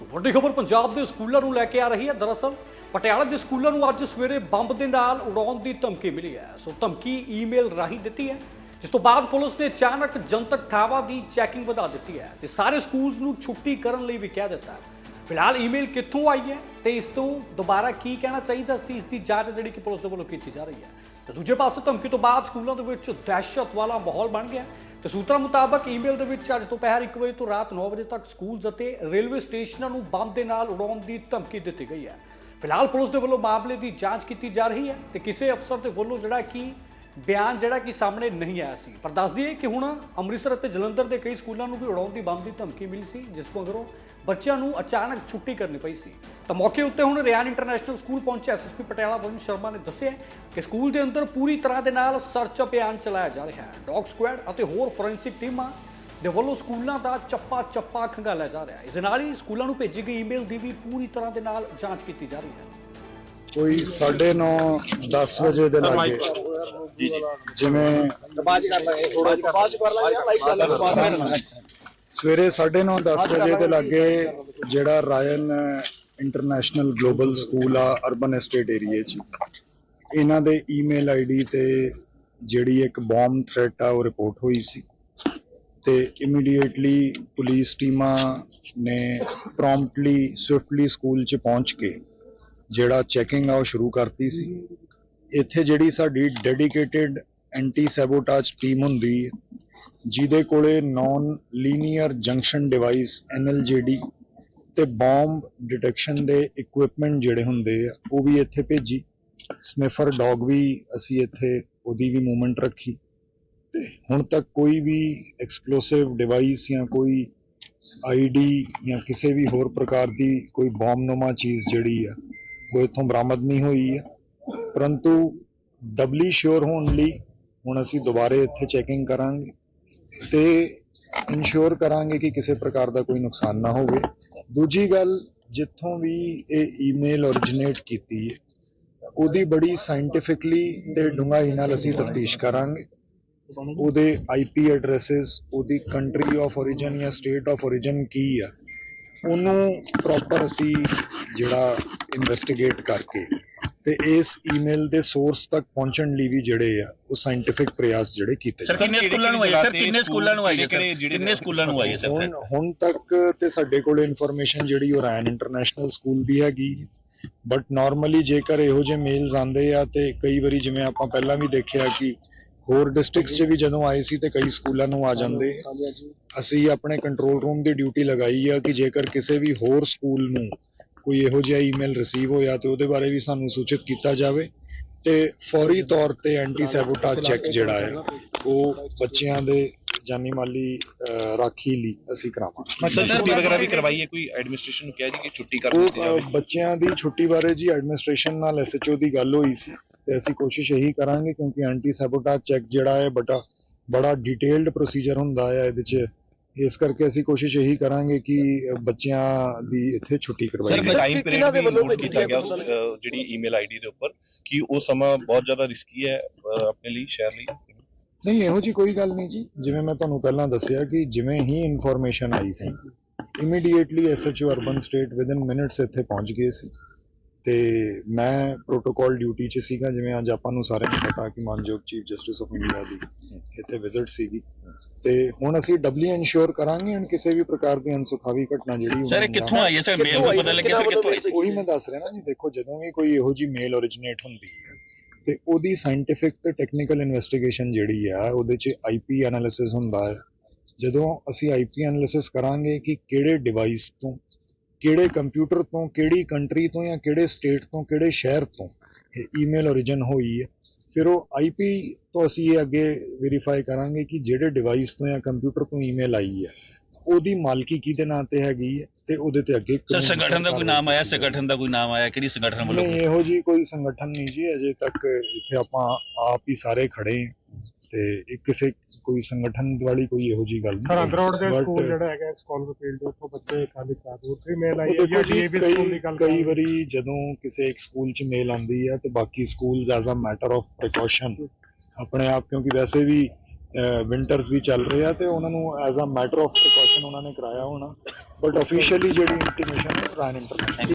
ਸੋ ਵੱਡੀ ਖਬਰ ਪੰਜਾਬ ਦੇ ਸਕੂਲਾਂ ਨੂੰ ਲੈ ਕੇ ਆ ਰਹੀ ਹੈ। ਦਰਅਸਲ, ਪਟਿਆਲਾ ਦੇ ਸਕੂਲਾਂ ਨੂੰ ਅੱਜ ਸਵੇਰੇ ਬੰਬ ਦੇ ਨਾਲ ਉਡਾਉਣ ਦੀ ਧਮਕੀ ਮਿਲੀ ਹੈ। ਸੋ ਧਮਕੀ ਈਮੇਲ ਰਾਹੀਂ ਦਿੱਤੀ ਹੈ, ਜਿਸ ਤੋਂ ਬਾਅਦ ਪੁਲਿਸ ਨੇ ਅਚਾਨਕ ਜਨਤਕ ਥਾਵਾਂ ਦੀ ਚੈਕਿੰਗ ਵਧਾ ਦਿੱਤੀ ਹੈ ਤੇ ਸਾਰੇ ਸਕੂਲਸ ਨੂੰ ਛੁੱਟੀ ਕਰਨ ਲਈ ਵੀ ਕਹਿ ਦਿੱਤਾ ਹੈ। ਫਿਲਹਾਲ ਈਮੇਲ ਕਿੱਥੋਂ ਆਈ ਹੈ ਤੇ ਇਸ ਤੋਂ ਦੁਬਾਰਾ ਕੀ ਕਹਿਣਾ ਚਾਹੀਦਾ ਸੀ, ਇਸ ਦੀ ਜਾਂਚ ਜਿਹੜੀ ਕਿ ਪੁਲਿਸ ਦੇ ਵੱਲੋਂ ਕੀਤੀ ਜਾ ਰਹੀ ਹੈ। ਤੇ ਦੂਜੇ ਪਾਸੇ ਧਮਕੀ ਤੋਂ ਬਾਅਦ ਸਕੂਲਾਂ ਦੇ ਵਿੱਚ ਦਹਿਸ਼ਤ ਵਾਲਾ ਮਾਹੌਲ ਬਣ ਗਿਆ। ਤੇ ਸੂਤਰਾਂ ਮੁਤਾਬਕ ਈਮੇਲ ਦੇ ਵਿੱਚ ਅੱਜ ਦੁਪਹਿਰ 1 ਵਜੇ ਤੋਂ ਰਾਤ 9 ਵਜੇ ਤੱਕ ਸਕੂਲਸ ਅਤੇ ਰੇਲਵੇ ਸਟੇਸ਼ਨਾਂ ਨੂੰ ਬੰਬ ਦੇ ਨਾਲ ਉਡਾਉਣ ਦੀ ਧਮਕੀ ਦਿੱਤੀ ਗਈ ਹੈ। ਫਿਲਹਾਲ ਪੁਲਿਸ ਦੇ ਵੱਲੋਂ ਮਾਮਲੇ ਦੀ ਜਾਂਚ ਕੀਤੀ ਜਾ ਰਹੀ ਹੈ ਤੇ ਕਿਸੇ ਅਫਸਰ ਦੇ ਵੱਲੋਂ ਜਿਹੜਾ ਕਿ ਬਿਆਨ ਜਿਹੜਾ ਕਿ ਸਾਹਮਣੇ ਨਹੀਂ ਆਇਆ ਸੀ। ਪਰ ਦੱਸ ਦਈਏ ਕਿ ਹੁਣ ਅੰਮ੍ਰਿਤਸਰ ਅਤੇ ਜਲੰਧਰ ਦੇ ਕਈ ਸਕੂਲਾਂ ਨੂੰ ਵੀ ਉਡਾਉਣ ਦੀ ਬੰਬ ਦੀ ਧਮਕੀ ਮਿਲੀ ਸੀ ਜਿਸ ਮਗਰੋਂ ਬੱਚਿਆਂ ਨੂੰ ਅਚਾਨਕ ਛੁੱਟੀ ਕਰਨੀ ਪਈ ਸੀ। ਤਾਂ ਮੌਕੇ ਉੱਤੇ ਹੁਣ ਰਿਆਨ ਇੰਟਰਨੈਸ਼ਨਲ ਸਕੂਲ ਪਹੁੰਚੇ ਐਸਐਸਪੀ ਪਟਿਆਲਾ ਵਰੁਣ ਸ਼ਰਮਾ ਨੇ ਦੱਸਿਆ ਕਿ ਸਕੂਲ ਦੇ ਅੰਦਰ ਪੂਰੀ ਤਰ੍ਹਾਂ ਦੇ ਨਾਲ ਸਰਚ ਅਭਿਆਨ ਚਲਾਇਆ ਜਾ ਰਿਹਾ ਹੈ। ਡੌਗ ਸਕੁਐਡ ਅਤੇ ਹੋਰ ਫੋਰੈਂਸਿਕ ਟੀਮਾਂ ਦੇ ਵੱਲੋਂ ਸਕੂਲਾਂ ਦਾ ਚੱਪਾ ਚੱਪਾ ਖੰਗਾਲਿਆ ਜਾ ਰਿਹਾ ਹੈ। ਇਸ ਦੇ ਨਾਲ ਹੀ ਸਕੂਲਾਂ ਨੂੰ ਭੇਜੀ ਗਈ ਈਮੇਲ ਦੀ ਵੀ ਪੂਰੀ ਤਰ੍ਹਾਂ ਦੇ ਨਾਲ ਜਾਂਚ ਕੀਤੀ ਜਾ ਰਹੀ ਹੈ। ਕੋਈ 9:30 10 ਵਜੇ ਦੇ ਲਾਗੇ। ਜਿਵੇਂ ਬਾਅਦ ਕਰ ਲਾਂਗੇ ਥੋੜਾ ਜਿਹਾ ਬਾਅਦ ਕਰ ਲਾਂਗੇ ਲਾਈਟ ਚੱਲ ਰਹੀ ਬਾਅਦ ਸਵੇਰੇ 9:30 10 ਵਜੇ ਦੇ ਲਾਗੇ ਜਿਹੜਾ ਰਾਇਨ ਇੰਟਰਨੈਸ਼ਨਲ ਗਲੋਬਲ ਸਕੂਲ ਆ ਅਰਬਨ ਐਸਟੇਟ ਏਰੀਆ 'ਚ ਇਹਨਾਂ ਦੇ ਈਮੇਲ ਆਈਡੀ ਤੇ ਜਿਹੜੀ ਇੱਕ ਬੰਬ ਥ੍ਰੈਟ ਆ ਉਹ ਰਿਪੋਰਟ ਹੋਈ ਸੀ ਤੇ ਇਮੀਡੀਏਟਲੀ ਪੁਲਿਸ ਟੀਮਾਂ ਨੇ ਪ੍ਰੌਮਪਟਲੀ ਸਵਿਫਟਲੀ ਸਕੂਲ 'ਚ ਪਹੁੰਚ ਕੇ ਜਿਹੜਾ ਚੈਕਿੰਗ ਆ ਉਹ ਸ਼ੁਰੂ ਕਰਤੀ ਸੀ। ਇੱਥੇ ਜਿਹੜੀ ਸਾਡੀ ਡੈਡੀਕੇਟਿਡ ਐਂਟੀ ਸੈਬੋਟਾਜ ਟੀਮ ਹੁੰਦੀ ਹੈ, ਜਿਹਦੇ ਕੋਲੇ non linear junction device NLJD ਤੇ ਬੰਬ ਡਿਟੈਕਸ਼ਨ ਦੇ ਇਕਵਿਪਮੈਂਟ ਜਿਹੜੇ ਹੁੰਦੇ ਆ, ਉਹ ਵੀ ਇੱਥੇ ਭੇਜੀ। ਸਨਿਫਰ ਡੌਗ ਵੀ ਅਸੀਂ ਇੱਥੇ ਉਹਦੀ ਵੀ ਮੂਵਮੈਂਟ ਰੱਖੀ। ਤੇ ਹੁਣ ਤੱਕ ਕੋਈ ਵੀ ਐਕਸਪਲੋਸਿਵ ਡਿਵਾਈਸ ਜਾਂ ਕੋਈ ਆਈਡੀ ਜਾਂ ਕਿਸੇ ਵੀ ਹੋਰ ਪ੍ਰਕਾਰ ਦੀ ਕੋਈ ਬੰਬਨੁਮਾ ਚੀਜ਼ ਜਿਹੜੀ ਆ, ਉਹ ਇੱਥੋਂ ਬਰਾਮਦ ਨਹੀਂ ਹੋਈ ਹੈ ਪਰੰਤੂ ਡਬਲੀ ਸ਼ੋਰ ਹੋਣ ਲਈ ਹੁਣ ਅਸੀਂ ਦੁਬਾਰੇ ਇੱਥੇ ਚੈਕਿੰਗ ਕਰਾਂਗੇ ਤੇ ਇਨਸ਼ੋਰ ਕਰਾਂਗੇ ਕਿ ਕਿਸੇ ਪ੍ਰਕਾਰ ਦਾ ਕੋਈ ਨੁਕਸਾਨ ਨਾ ਹੋਵੇ। ਦੂਜੀ ਗੱਲ, ਜਿੱਥੋਂ ਵੀ ਇਹ ਈਮੇਲ originaate ਕੀਤੀ ਹੈ, ਉਹਦੀ ਬੜੀ ਸਾਇੰਟੀਫਿਕਲੀ ਤੇ ਡੂੰਘਾਈ ਨਾਲ ਅਸੀਂ ਤਫਤੀਸ਼ ਕਰਾਂਗੇ। ਉਹਦੇ ਆਈਪੀ ਐਡਰੈਸਸ ਉਹਦੀ ਕੰਟਰੀ ਆਫ origin ਜਾਂ ਸਟੇਟ ਆਫ origin ਕੀ ਆ, ਉਹਨੂੰ ਪ੍ਰੋਪਰ ਅਸੀਂ ਜਿਹੜਾ ਇਨਵੈਸਟੀਗੇਟ ਕਰਕੇ ਤੇ ਇਸ ਈਮੇਲ ਦੇ ਸੋਰਸ ਤੱਕ ਪਹੁੰਚਣ ਲਈ ਵੀ ਜਿਹੜੇ ਆ ਉਹ ਸਾਇੰਟੀਫਿਕ ਪ੍ਰਯਾਸ ਜਿਹੜੇ ਕੀਤੇ ਸਰ ਜਾ ਕਿੰਨੇ ਸਕੂਲਾਂ ਨੂੰ ਆਈ ਸਰ ਕਿੰਨੇ ਸਕੂਲਾਂ ਨੂੰ ਆਈ ਹੈ ਸਰ ਕਿੰਨੇ ਸਕੂਲਾਂ ਨੂੰ ਆਈ ਹੈ ਸਰ ਹੁਣ ਹੁਣ ਤੱਕ ਤੇ ਸਾਡੇ ਕੋਲ ਇਨਫੋਰਮੇਸ਼ਨ ਜਿਹੜੀ ਉਹ ਰੈਨ ਇੰਟਰਨੈਸ਼ਨਲ ਸਕੂਲ ਦੀ ਹੈਗੀ। ਬਟ ਨਾਰਮਲੀ ਜੇਕਰ ਇਹੋ ਜਿਹੇ ਮੇਲਸ ਆਉਂਦੇ ਆ ਤੇ ਕਈ ਵਾਰੀ ਜਿਵੇਂ ਆਪਾਂ ਪਹਿਲਾਂ ਵੀ ਦੇਖਿਆ ਕਿ ਹੋਰ ਡਿਸਟ੍ਰਿਕਟਸ 'ਚ ਵੀ ਜਦੋਂ ਆਏ ਸੀ ਤੇ ਕਈ ਸਕੂਲਾਂ ਨੂੰ ਆ ਜਾਂਦੇ। ਅਸੀਂ ਆਪਣੇ ਕੰਟਰੋਲ ਰੂਮ ਦੀ ਡਿਊਟੀ ਲਗਾਈ ਆ ਕਿ ਜੇਕਰ ਕਿਸੇ ਵੀ ਹੋਰ ਸਕੂਲ ਨੂੰ ਕੋਈ ਇਹੋ ਜਿਹਾ ਈਮੇਲ ਰਿਸੀਵ ਹੋਇਆ ਤੇ ਉਹਦੇ ਬਾਰੇ ਵੀ ਸਾਨੂੰ ਸੂਚਿਤ ਕੀਤਾ ਜਾਵੇ। ਤੇ ਫੌਰੀ ਤੌਰ ਤੇ ਐਂਟੀ ਸੈਬੋਟਾਜ ਚੈੱਕ ਜਿਹੜਾ ਹੈ ਉਹ ਬੱਚਿਆਂ ਦੇ ਜਾਨੀ ਮਾਲੀ ਰਾਖੀ ਲਈ ਅਸੀਂ ਕਰਾਵਾਂਗੇ। ਛੁੱਟੀ ਵਗੈਰਾ ਵੀ ਕਰਵਾਈ ਹੈ ਕੋਈ ਐਡਮਿਨਿਸਟ੍ਰੇਸ਼ਨ ਨੂੰ ਕਿਹਾ ਜੀ ਕਿ ਛੁੱਟੀ ਕਰ ਉਹ ਦਿੱਤੀ ਜਾਵੇ? ਅਹ, ਬੱਚਿਆਂ ਦੀ ਛੁੱਟੀ ਬਾਰੇ ਜੀ ਐਡਮਿਨਿਸਟ੍ਰੇਸ਼ਨ ਨਾਲ ਐਸਐਚਓ ਦੀ ਗੱਲ ਹੋਈ ਸੀ ਤੇ ਅਸੀਂ ਕੋਸ਼ਿਸ਼ ਇਹੀ ਕਰਾਂਗੇ ਕਿਉਂਕਿ ਐਂਟੀ ਸੈਬੋਟਾਜ ਚੈੱਕ ਜਿਹੜਾ ਹੈ ਬੜਾ ਬੜਾ ਡਿਟੇਲਡ ਪ੍ਰੋਸੀਜਰ ਹੁੰਦਾ ਹੈ ਇਹਦੇ 'ਚ। ਇਸ ਕਰਕੇ ਅਸੀਂ ਕੋਸ਼ਿਸ਼ ਇਹੀ ਕਰਾਂਗੇ ਕਿ ਬੱਚਿਆਂ ਦੀ ਇੱਥੇ ਛੁੱਟੀ ਕਰਵਾਈ ਸਰ ਜਾਵੇ। ਟਾਈਮ ਪੀਰੀਅਡ ਦੇ ਵੀ ਇਨਕਲੂਡ ਕੀਤਾ ਗਿਆ ਉਸ ਜਿਹੜੀ ਈਮੇਲ ਆਈਡੀ ਦੇ ਉੱਪਰ ਕਿ ਉਹ ਸਮਾਂ ਬਹੁਤ ਜ਼ਿਆਦਾ ਰਿਸਕੀ ਹੈ ਆਪਣੇ ਲਈ ਸ਼ਹਿਰ ਲਈ। ਨਹੀਂ ਇਹੋ ਜੀ ਕੋਈ ਗੱਲ ਨਹੀਂ ਜੀ। ਜਿਵੇਂ ਮੈਂ ਤੁਹਾਨੂੰ ਪਹਿਲਾਂ ਦੱਸਿਆ ਕਿ ਜਿਵੇਂ ਹੀ ਇਨਫੋਰਮੇਸ਼ਨ ਆਈ ਸੀ immediately SHO urban estate within minutes ਇੱਥੇ ਪਹੁੰਚ ਗਏ ਸੀ। ਤੇ ਮੈਂ ਪ੍ਰੋਟੋਕਾਲ ਡਿਊਟੀ 'ਚ ਸੀਗਾ ਜਿਵੇਂ ਅੱਜ ਆਪਾਂ ਨੂੰ ਸਾਰਿਆਂ ਨੂੰ ਪਤਾ ਕਿ ਮਾਨਯੋਗ ਚੀਫ ਜਸਟਿਸ ਆਫ ਇੰਡੀਆ ਦੀ ਇੱਥੇ ਵਿਜ਼ਿਟ ਸੀਗੀ। ਤੇ ਹੁਣ ਅਸੀਂ ਡਬਲੀ ਇਨਸ਼ੋਰ ਕਰਾਂਗੇ ਕਿ ਕਿਸੇ ਵੀ ਪ੍ਰਕਾਰ ਦੀ ਅਨਸੁਖਾਵੀ ਘਟਨਾ ਜਿਹੜੀ ਸਰ ਇਹ ਹੋਣੀ ਕਿੱਥੋਂ ਆਈ ਹੈ? ਸਰ ਮੇਲ ਨੂੰ ਪਤਾ ਲੱਗਿਆ ਸਰ ਕਿੱਥੋਂ ਆਈ? ਉਹੀ ਮੈਂ ਦੱਸ ਰਿਹਾ ਨਾ ਜੀ ਦੇਖੋ ਜਦੋਂ ਵੀ ਕੋਈ ਇਹੋ ਜੀ ਮੇਲ originaate ਹੁੰਦੀ ਹੈ ਤੇ ਉਹਦੀ ਸਾਇੰਟੀਫਿਕ ਤੇ ਟੈਕਨੀਕਲ ਇਨਵੈਸਟੀਗੇਸ਼ਨ ਜਿਹੜੀ ਆ ਉਹਦੇ 'ਚ ਆਈਪੀ ਐਨਾਲਿਸਿਸ ਹੁੰਦਾ ਹੈ। ਜਦੋਂ ਅਸੀਂ ਆਈਪੀ ਐਨਾਲਿਸਿਸ ਕਰਾਂਗੇ ਕਿ ਕਿਹੜੇ ਡਿਵਾਈਸ ਤੋਂ ਕਿਹੜੇ ਕੰਪਿਊਟਰ ਤੋਂ ਕਿਹੜੀ ਕੰਟਰੀ ਤੋਂ ਜਾਂ ਕਿਹੜੇ ਸਟੇਟ ਤੋਂ ਕਿਹੜੇ ਸ਼ਹਿਰ ਤੋਂ ਇਹ ਈਮੇਲ origin ਹੋਈ ਹੈ। ਫਿਰ ਉਹ ਆਈਪੀ ਤੋਂ ਅਸੀਂ ਇਹ ਅੱਗੇ ਵੈਰੀਫਾਈ ਕਰਾਂਗੇ ਕਿ ਜਿਹੜੇ ਡਿਵਾਈਸ ਤੋਂ ਜਾਂ ਕੰਪਿਊਟਰ ਤੋਂ ਈਮੇਲ ਆਈ ਹੈ ਉਹਦੀ ਮਾਲਕੀ ਕਿਹਦੇ ਨਾਂ ਤੇ ਹੈਗੀ ਹੈ ਤੇ ਉਹਦੇ ਤੇ ਅੱਗੇ ਸਰ ਸੰਗਠਨ ਦਾ ਕੋਈ ਨਾਮ ਆਇਆ? ਸੰਗਠਨ ਦਾ ਕੋਈ ਨਾਮ ਆਇਆ? ਕਿਹੜੀ ਸੰਗਠਨ ਵੱਲੋਂ ਨਹੀਂ ਇਹੋ ਜੀ ਕੋਈ ਸੰਗਠਨ ਨਹੀਂ ਜੀ ਅਜੇ ਤੱਕ ਇੱਥੇ ਆਪਾਂ ਆਪ ਹੀ ਸਾਰੇ ਖੜੇ ਹਾਂ। ਤੇ ਇੱਕ ਕਿਸੇ ਕੋਈ ਸੰਗਠਨ ਵਾਲੀ ਕੋਈ ਇਹੋ ਜੀ ਗੱਲ ਸਰ ਨਹੀਂ ਅੰਦਰੋਡ ਦੇ But ਸਕੂਲ ਜਿਹੜਾ ਹੈਗਾ ਸਕਾਲਰ ਫੀਲਡ ਉੱਥੋਂ ਬੱਚੇ ਖਾਲੀ ਕਰ ਉੱਥੇ ਮੇਲ ਆਈ ਉਹ ਹੈ ਦੇਖੋ ਜਾਂ ਜੀ ਡੀਏਵੀ ਸਕੂਲ ਦੀ ਕਈ ਗੱਲ ਕਈ ਵਾਰੀ ਜਦੋਂ ਕਿਸੇ ਇੱਕ ਸਕੂਲ 'ਚ ਮੇਲ ਆਉਂਦੀ ਹੈ ਤੇ ਬਾਕੀ schools as a matter of precaution ਆਪਣੇ ਆਪ ਕਿਉਂਕਿ ਵੈਸੇ ਵੀ ਵਿੰਟਰਸ ਵੀ ਚੱਲ ਰਹੇ ਆ ਤੇ ਉਹਨਾਂ ਨੂੰ as a matter of precaution ਉਹਨਾਂ ਨੇ ਕਰਾਇਆ ਹੋਣਾ। ਬਟ ਅਫੀਸ਼ੀਅਲੀ ਜਿਹੜੀ ਇੰਟੀਮੇਸ਼ਨ ਹੈ ਰਾਇਨ ਇੰਟਰਨੈਸ਼ਨਲ